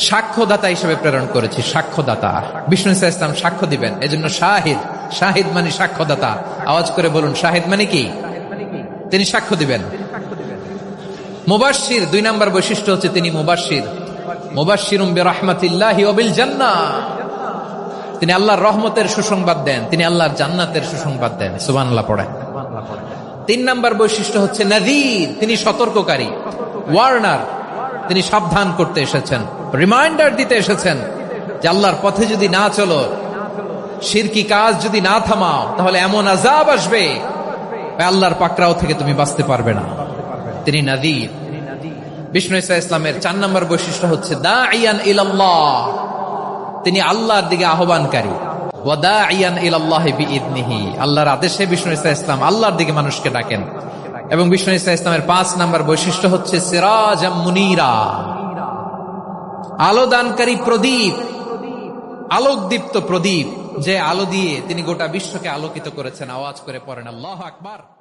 সাক্ষ্যদাতা হিসেবে প্রেরণ করেছি, সাক্ষ্যদাতা। বিষ্ণু ইসলাম সাক্ষ্য দিবেন। এজন্য শাহিদ শাহিদ মানে সাক্ষ্যদাতা। আওয়াজ করে বলুন, শাহিদ মানে কি? তিনি সাক্ষ্য দিবেন। মুবাসির দুই নম্বর বৈশিষ্ট্য হচ্ছে তিনি মুবাসির জান্না তিনি আল্লাহর রহমতের সুসংবাদ দেন, তিনি আল্লাহর জান্নাতের সুসংবাদ দেন। সুবানাল্লাহ পড়েন। তিন নম্বর বৈশিষ্ট্য হচ্ছে নাদির তিনি সতর্ককারী। ওয়ার্নার তিনি সাবধান করতে এসেছেন। রিমাইন্ডার দিতে এসেছেন যে আল্লাহর পথে যদি না চলো শিরকি কাজ যদি না থামাও, তাহলে এমন আজাব আসবে আল্লাহর পাকরাও থেকে তুমি বাঁচতে পারবে না। তিনি নাদির। বিষ্ণু ইসা ইসলামের চার নম্বর বৈশিষ্ট্য হচ্ছে দা ইয়ান ইলাল্লাহ। তিনি আল্লাহর দিকে আহ্বানকারী। ওয়াদা ইয়ান ইলাল্লাহ বিইদনিহি। আল্লাহর আদেশে বিষ্ণু ইসা ইসলাম আল্লাহর দিকে মানুষকে ডাকেন। এবং বিষ্ণু ইসা ইসলামের পাঁচ নাম্বার বৈশিষ্ট্য হচ্ছে সিরাজ মুনিরা। আলো দানকারী প্রদীপ, আলোকদীপ্ত প্রদীপ, যে আলো দিয়ে তিনি গোটা বিশ্বকে আলোকিত করেছেন। আওয়াজ করে পড়েন, আল্লাহ আকবার।